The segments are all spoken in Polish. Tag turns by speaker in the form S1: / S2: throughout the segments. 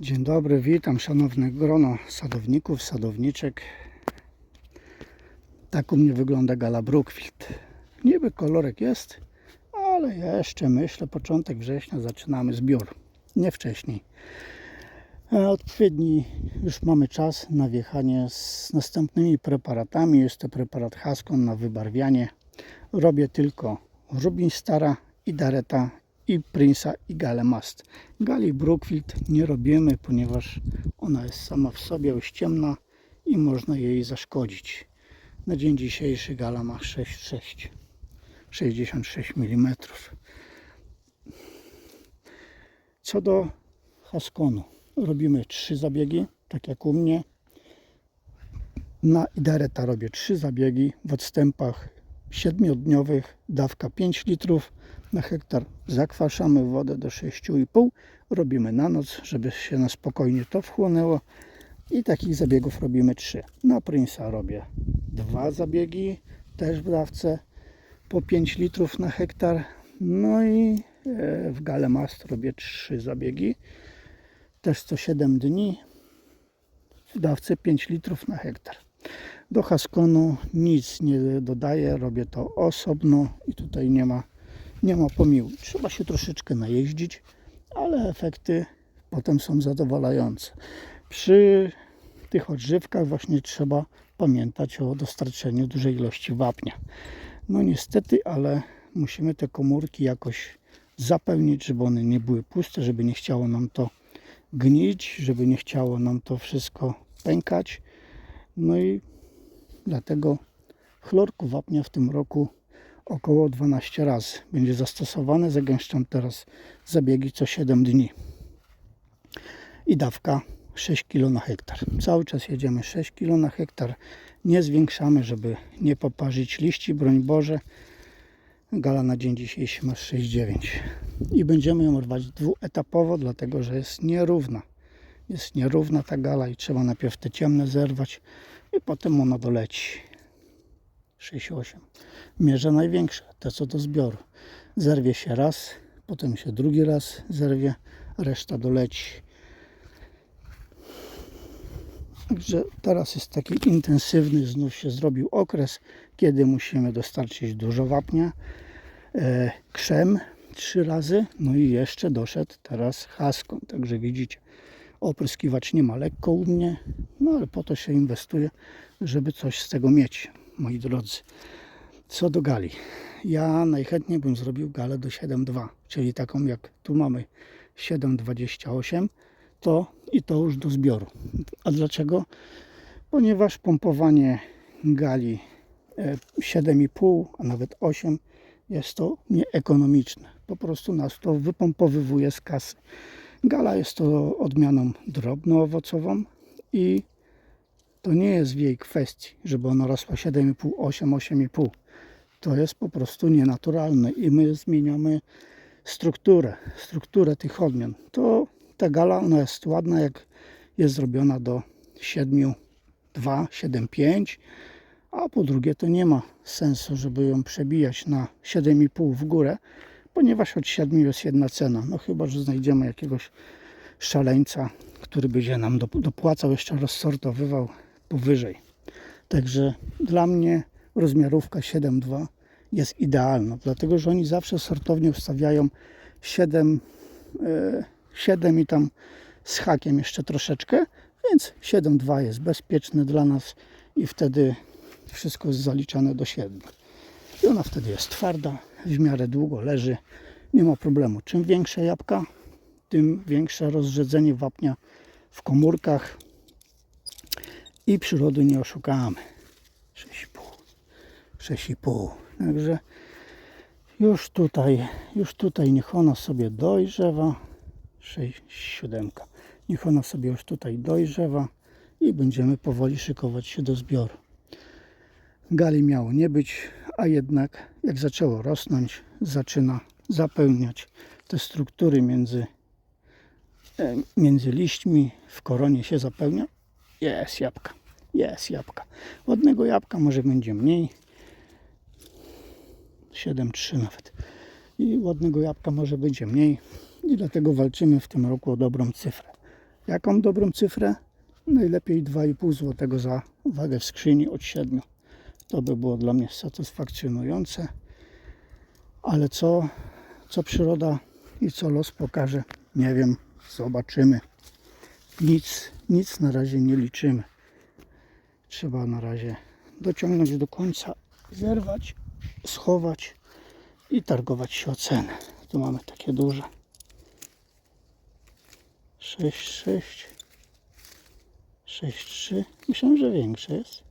S1: Dzień dobry, witam szanowne grono sadowników, sadowniczek. Tak u mnie wygląda gala Brookfield. Niby kolorek jest, ale jeszcze myślę, początek września zaczynamy zbiór. Nie wcześniej. E, Odpowiedni już mamy czas na wjechanie z następnymi preparatami. Jest to preparat Haskon na wybarwianie. Robię tylko Rubin Stara i Dareta i Prince'a i Galę Mast. Gali Brookfield nie robimy, ponieważ ona jest sama w sobie już ciemna i można jej zaszkodzić. Na dzień dzisiejszy gala ma 6,6 66 mm. Co do Haskonu, robimy trzy zabiegi, tak jak u mnie. Na Idareta robię trzy zabiegi w odstępach siedmiodniowych, dawka 5 litrów na hektar. Zakwaszamy wodę do 6,5. Robimy na noc, żeby się na spokojnie to wchłonęło. I takich zabiegów robimy 3. Na Prince'a robię dwa zabiegi, też w dawce po 5 litrów na hektar. No i e, w Gale Mast robię 3 zabiegi, też co 7 dni w dawce 5 litrów na hektar. Do Haskonu nic nie dodaję, robię to osobno i tutaj nie ma, nie ma pomiłu. Trzeba się troszeczkę najeździć, ale efekty potem są zadowalające. Przy tych odżywkach właśnie trzeba pamiętać o dostarczeniu dużej ilości wapnia. No niestety, ale musimy te komórki jakoś zapełnić, żeby one nie były puste, żeby nie chciało nam to gnić, żeby nie chciało nam to wszystko pękać. No i dlatego chlorku wapnia w tym roku około 12 razy będzie zastosowane. Zagęszczam teraz zabiegi co 7 dni. I dawka 6 kg na hektar. Cały czas jedziemy 6 kg na hektar. Nie zwiększamy, żeby nie poparzyć liści, broń Boże. Gala na dzień dzisiejszy ma 6,9 i będziemy ją rwać dwuetapowo, dlatego że jest nierówna. Jest nierówna ta gala i trzeba najpierw te ciemne zerwać i potem ona doleci. 6,8. Mierzę największe, te co do zbioru. Zerwie się raz, potem się drugi raz zerwie, reszta doleci. Także teraz jest taki intensywny, znów się zrobił okres, kiedy musimy dostarczyć dużo wapnia, e, krzem trzy razy, no i jeszcze doszedł teraz haskon. Także widzicie, opryskiwacz nie ma lekko u mnie, no ale po to się inwestuje, żeby coś z tego mieć, moi drodzy. Co do gali, ja najchętniej bym zrobił galę do 7.2, czyli taką jak tu mamy 7.28, to i to już do zbioru. A dlaczego? Ponieważ pompowanie gali e, 7,5, a nawet 8 jest to nieekonomiczne. Po prostu nas to wypompowywuje z kasy. Gala jest to odmianą drobnoowocową i to nie jest w jej kwestii, żeby ona rosła 7,5, 8, 8,5. To jest po prostu nienaturalne i my zmieniamy strukturę, strukturę tych odmian. To ta gala ona jest ładna, jak jest zrobiona do 7,2, 7,5, a po drugie to nie ma sensu, żeby ją przebijać na 7,5 w górę, ponieważ od 7 jest jedna cena. No chyba, że znajdziemy jakiegoś szaleńca, który będzie nam dop- dopłacał, jeszcze rozsortowywał powyżej. Także dla mnie rozmiarówka 7,2 jest idealna, dlatego że oni zawsze sortownie ustawiają 7, e, 7 i tam z hakiem jeszcze troszeczkę, więc 7,2 jest bezpieczny dla nas i wtedy wszystko jest zaliczane do 7. I ona wtedy jest twarda, w miarę długo leży, nie ma problemu. Czym większe jabłka, tym większe rozrzedzenie wapnia w komórkach i przyrody nie oszukamy. 6,5. 6,5. Także już tutaj, już tutaj niech ona sobie dojrzewa. 6, 7. Niech ona sobie już tutaj dojrzewa i będziemy powoli szykować się do zbioru. Gali miało nie być, a jednak jak zaczęło rosnąć, zaczyna zapełniać te struktury między, e, między liśćmi, w koronie się zapełnia. Jest jabłka, jest jabłka. Ładnego jabłka może będzie mniej, 7,3 nawet. I ładnego jabłka może będzie mniej i dlatego walczymy w tym roku o dobrą cyfrę. Jaką dobrą cyfrę? Najlepiej 2,5 zł za wagę w skrzyni od 7. To by było dla mnie satysfakcjonujące. Ale co, co przyroda i co los pokaże, nie wiem. Zobaczymy. Nic, nic na razie nie liczymy. Trzeba na razie dociągnąć do końca, zerwać, schować i targować się o cenę. Tu mamy takie duże. 6, 6, 6, 3. Myślałem, że większe jest.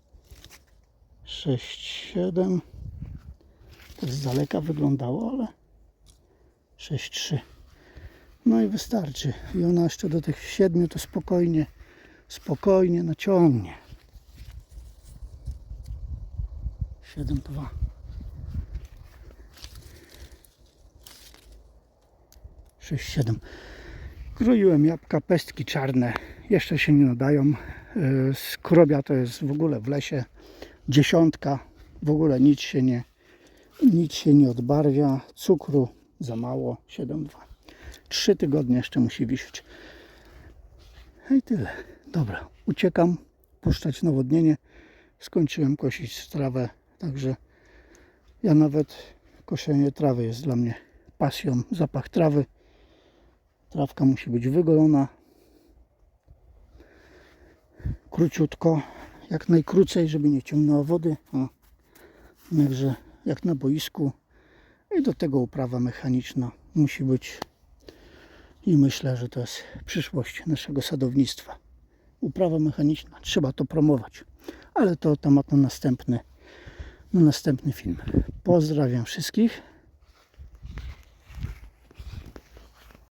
S1: 6, 7. Tak z daleka wyglądało, ale 6, 3. No i wystarczy. I ona jeszcze do tych 7 to spokojnie, spokojnie naciągnie. 7, 2. Sześć, siedem. Kroiłem jabłka, pestki czarne. Jeszcze się nie nadają. Yy, Skrobia to jest w ogóle w lesie. Dziesiątka. W ogóle nic się nie, nic się nie odbarwia. Cukru za mało. 7,2. Trzy tygodnie jeszcze musi wisieć. I tyle. Dobra, uciekam. Puszczać nawodnienie. Skończyłem kosić trawę. Także ja nawet koszenie trawy jest dla mnie pasją. Zapach trawy. Trawka musi być wygolona. Króciutko, jak najkrócej, żeby nie ciągnęła wody. O, także jak na boisku. I do tego uprawa mechaniczna musi być. I myślę, że to jest przyszłość naszego sadownictwa. Uprawa mechaniczna, trzeba to promować. Ale to temat na następny, na następny film. Pozdrawiam wszystkich.